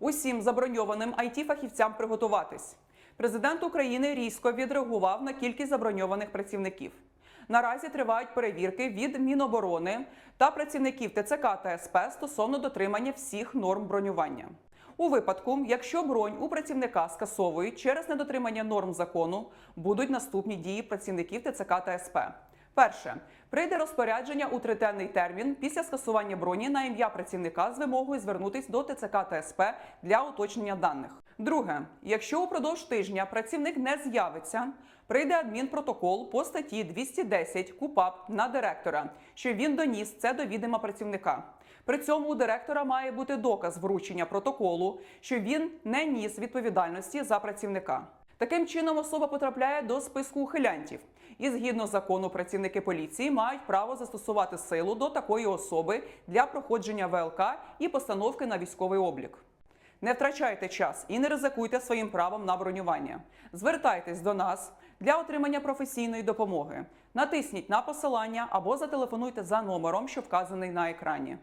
Усім заброньованим it фахівцям приготуватись. Президент України різко відреагував на кількість заброньованих працівників. Наразі тривають перевірки від Міноборони та працівників ТЦК та СП стосовно дотримання всіх норм бронювання. У випадку, якщо бронь у працівника скасовують через недотримання норм закону, будуть наступні дії працівників ТЦК та СП. Перше прийде розпорядження у триденний термін після скасування броні на ім'я працівника з вимогою звернутись до ТЦК та СП для уточнення даних. Друге, якщо упродовж тижня працівник не з'явиться, прийде адмінпротокол по статті 210 КУПАП на директора, що він доніс це до відома працівника. При цьому у директора має бути доказ вручення протоколу, що він не ніс відповідальності за працівника. Таким чином особа потрапляє до списку ухилянтів, і згідно закону, працівники поліції мають право застосувати силу до такої особи для проходження ВЛК і постановки на військовий облік. Не втрачайте час і не ризикуйте своїм правом на бронювання. Звертайтесь до нас для отримання професійної допомоги. Натисніть на посилання або зателефонуйте за номером, що вказаний на екрані.